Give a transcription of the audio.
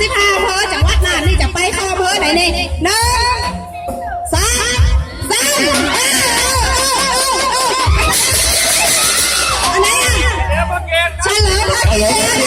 สิบห้าอำเภอจังหวัดน่านนี่จะไปข้าอำเภอไหนนี่หนึ่งสามสามเอ้ยอันไหนอะเฉลิมพระเกียรติ